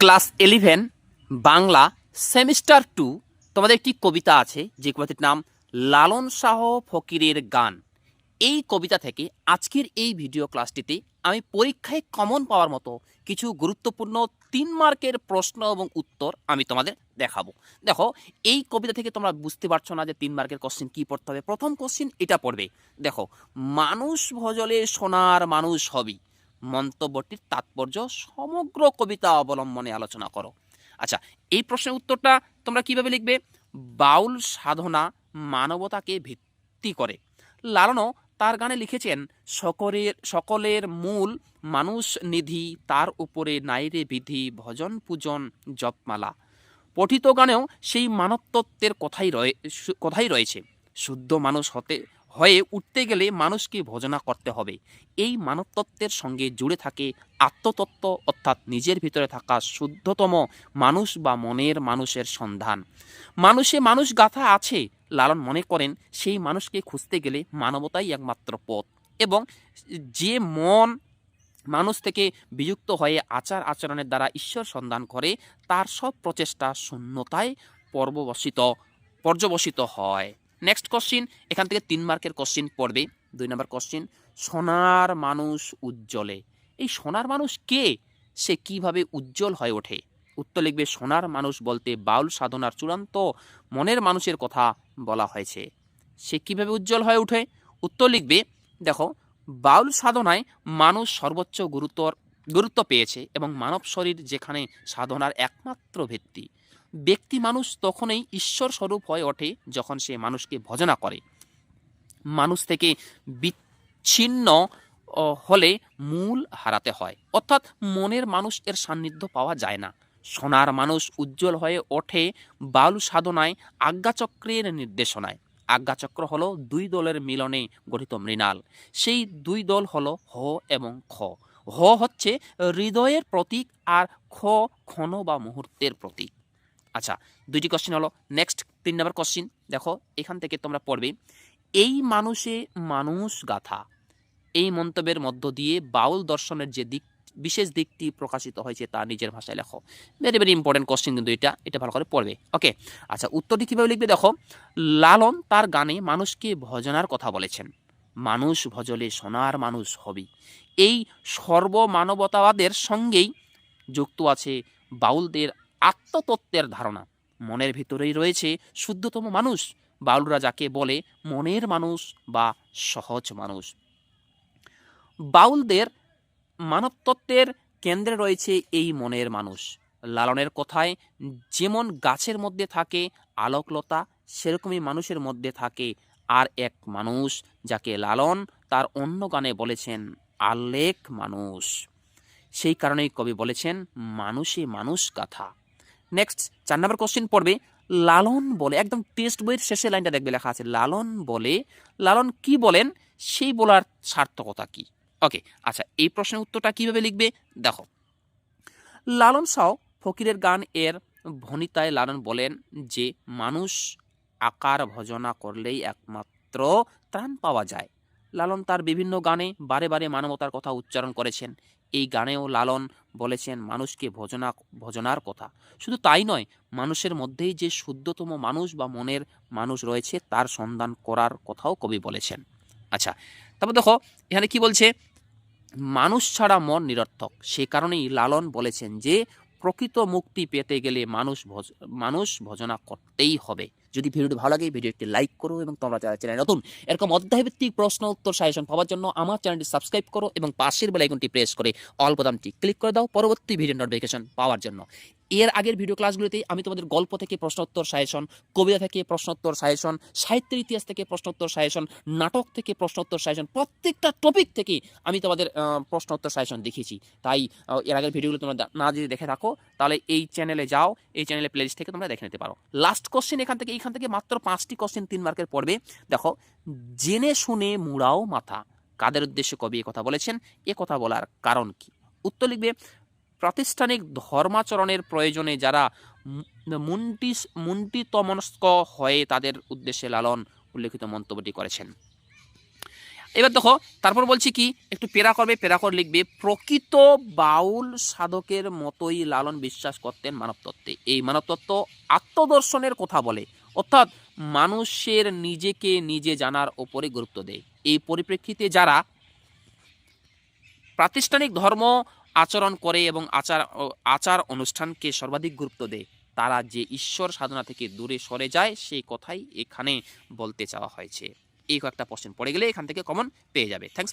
Class eleven Bangla semester two. তোমাদের একটি কবিতা আছে, যে কবিতাটির নাম লালন শাহ ফকিরের গান। এই কবিতা থেকে আজকের এই ভিডিও ক্লাসটিতে আমি পরীক্ষায় কমন পাওয়ার মতো কিছু গুরুত্বপূর্ণ তিন মার্কের প্রশ্ন এবং উত্তর আমি তোমাদের দেখাবো। দেখো, এই কবিতা থেকে তোমরা বুঝতে পারছ না যে তিন মার্কের কোশ্চেন কি পড়তে হবে। প্রথম কোশ্চেন এটা পড়বে। দেখো, মানুষ ভজলে সোনার মানুষ হবি। মন্তব্যটির তাৎপর্য সমগ্র কবিতা অবলম্বনে আলোচনা করো। আচ্ছা এই প্রশ্নের উত্তরটা তোমরা কীভাবে লিখবে? বাউল সাধনা মানবতাকে ভিত্তি করে। লালনও তার গানে লিখেছেন সকলের সকলের মূল মানুষ নিধি, তার উপরে নাইরে বিধি, ভজন পূজন জপমালা। পঠিত গানেও সেই মানবতত্ত্বের কথাই রয়ে কথাই রয়েছে। শুদ্ধ মানুষ হতে হয়ে উঠতে গেলে মানুষকে ভজনা করতে হবে। এই মানবতত্ত্বের সঙ্গে জুড়ে থাকে আত্মতত্ত্ব, অর্থাৎ নিজের ভিতরে থাকা শুদ্ধতম মানুষ বা মনের মানুষের সন্ধান। মানুষে মানুষ গাথা আছে, লালন মনে করেন, সেই মানুষকে খুঁজতে গেলে মানবতাই একমাত্র পথ। এবং যে মন মানুষ থেকে বিযুক্ত হয়ে আচার আচরণের দ্বারা ঈশ্বর সন্ধান করে, তার সব প্রচেষ্টা শূন্যতায় পর্ববসিত পর্যবসিত হয়। নেক্সট কোশ্চিন এখান থেকে তিন মার্কের কোশ্চিন পড়বে। দুই নম্বর কোশ্চিন সোনার মানুষ উজ্জ্বলে। এই সোনার মানুষ কে? সে কীভাবে উজ্জ্বল হয়ে ওঠে? উত্তর লিখবে, সোনার মানুষ বলতে বাউল সাধনার চূড়ান্ত মনের মানুষের কথা বলা হয়েছে। সে কীভাবে উজ্জ্বল হয়ে ওঠে? উত্তর লিখবে, দেখো, বাউল সাধনায় মানুষ সর্বোচ্চ গুরুত্ব গুরুত্ব পেয়েছে এবং মানব শরীর যেখানে সাধনার একমাত্র ভিত্তি। ব্যক্তি মানুষ তখনই ঈশ্বর স্বরূপ হয়ে ওঠে যখন সে মানুষকে ভজনা করে। মানুষ থেকে বিচ্ছিন্ন হলে মূল হারাতে হয়। অর্থাৎ মনের মানুষ এর সান্নিধ্য পাওয়া যায় না। সোনার মানুষ উজ্জ্বল হয়ে ওঠে বাউল সাধনায় আজ্ঞাচক্রের নির্দেশনায়। আজ্ঞাচক্র হলো দুই দলের মিলনে গঠিত মৃণাল। সেই দুই দল হলো হ এবং খ। হ হচ্ছে হৃদয়ের প্রতীক আর খ ক্ষণ বা মুহূর্তের প্রতীক। আচ্ছা দুইটি কোশ্চিন হলো। নেক্সট তিন নম্বর কোশ্চিন দেখো, এখান থেকে তোমরা পড়বে। এই মানুষে মানুষ গাথা। এই মন্তব্যের মধ্য দিয়ে বাউল দর্শনের যে দিক, বিশেষ দিকটি প্রকাশিত হয়েছে তা নিজের ভাষায় লেখো। ভেরি ভেরি ইম্পর্টেন্ট কোশ্চিন কিন্তু এটা। এটা ভালো করে পড়বে। ওকে আচ্ছা উত্তরটি কীভাবে লিখবে দেখো? লালন তার গানে মানুষকে ভজনার কথা বলেছেন। মানুষ ভজলে সোনার মানুষ হবি। এই সর্বমানবতাবাদের সঙ্গেই যুক্ত আছে বাউলদের আত্মতত্ত্বের ধারণা। মনের ভিতরেই রয়েছে শুদ্ধতম মানুষ। বাউলরা যাকে বলে মনের মানুষ বা সহজ মানুষ। বাউলদের মানবতত্ত্বের কেন্দ্রে রয়েছে এই মনের মানুষ। লালনের কথায় যেমন গাছের মধ্যে থাকে আলোকলতা, সেরকমই মানুষের মধ্যে থাকে আর এক মানুষ যাকে লালন তার অন্য গানে বলেছেন আল্লেখ মানুষ। সেই কারণেই কবি বলেছেন, মানুষে মানুষ গাথা নেক্সট চার নম্বর কোশ্চেন পড়বে, লালন বলে, একদম টেস্ট বইয়ের শেষে লাইনটা দেখবে লেখা আছে, লালন বলে, লালন কি বলেন, সেই বলার সার্থকতা কি? ওকে আচ্ছা এই প্রশ্নের উত্তরটা কীভাবে লিখবে? দেখো। লালন সাও ফকিরের গান এর ভনিতায় লালন বলেন যে, মানুষ আকার ভজনা করলেই একমাত্র ত্রাণ পাওয়া যায়। লালন তার বিভিন্ন গানে বারে বারে মানবতার কথা উচ্চারণ করেছেন। এই গানেও লালন বলেছেন মানুষকে ভজনা, ভজনার কথা। শুধু তাই নয়, মানুষের মধ্যেই যে শুদ্ধতম মানুষ বা মনের মানুষ রয়েছে, তার সন্ধান করার কথাও কবি বলেছেন। আচ্ছা তারপর দেখো, এখানে কি বলছে? মানুষ ছাড়া মন নিরর্থক। সে কারণেই লালন বলেছেন যে প্রকৃত মুক্তি পেতে গেলে মানুষ ভজ, মানুষ ভজনা করতেই হবে। যদি ভিডিওটি ভালো লাগে ভিডিও একটি লাইক করো এবং তোমরা যারা চ্যানেল নতুন, এরকম অধ্যায়ভিত্তিক প্রশ্ন, উত্তর সাজেশন পাওয়ার জন্য আমার চ্যানেলটি সাবস্ক্রাইব করো এবং পাশের বেলাইকনটি প্রেস করে অল দামটি ক্লিক করে দাও। পরবর্তী ভিডিও নোটিফিকেশন পাওয়ার জন্য। এর আগের ভিডিও ক্লাসগুলিতে আমি তোমাদের গল্প থেকে প্রশ্নোত্তর সাজেশন কবিতা থেকে প্রশ্নোত্তর সাজেশন সাহিত্যের ইতিহাস থেকে প্রশ্নোত্তর সাজেশন নাটক থেকে প্রশ্নোত্তর সাজেশন প্রত্যেকটা টপিক থেকে আমি তোমাদের প্রশ্নোত্তর সাজেশন দেখিয়েছি। তাই এর আগের ভিডিওগুলো তোমরা না যদি দেখে থাকো, তাহলে এই চ্যানেলে যাও, এই চ্যানেলে প্লেলিস্ট থেকে তোমরা দেখে নিতে পারো। লাস্ট কোশ্চেন এখান থেকে এখান থেকে মাত্র পাঁচটি কোশ্চেন তিন মার্কের পড়বে। দেখো, জেনে শুনে মুড়াও মাথা, কাদের উদ্দেশ্যে কবি কথা বলেছেন, এ কথা বলার কারণ কি? উত্তর লিখবে প্রাতিষ্ঠানিক ধর্মাচরণের প্রয়োজনে যারা মুন্টি, মুন্টিতমনস্ক হয়ে তাদের উদ্দেশ্যে লালন উল্লেখিত মন্তব্যটি করেছেন। এবার দেখো, তারপর বলছি কি, একটু পেরা করবে, পেরা লিখবে, প্রকৃত বাউল সাধকের মতোই লালন বিশ্বাস করতেন মানবতত্ত্বে। এই মানবতত্ত্ব আত্মদর্শনের কথা বলে, অর্থাৎ মানুষের নিজেকে নিজে জানার ওপরে গুরুত্ব দেয়। এই পরিপ্রেক্ষিতে যারা প্রাতিষ্ঠানিক ধর্ম আচরণ করে এবং আচার আচার অনুষ্ঠানকে সর্বাধিক গুরুত্ব দেয়। তারা যে ঈশ্বর সাধনা থেকে দূরে সরে যায়, সেই কথাই এখানে বলতে চাওয়া হয়েছে। এই কয়েকটা প্রশ্ন পড়ে গেলে এখান থেকে কমন পেয়ে যাবে। থ্যাংকস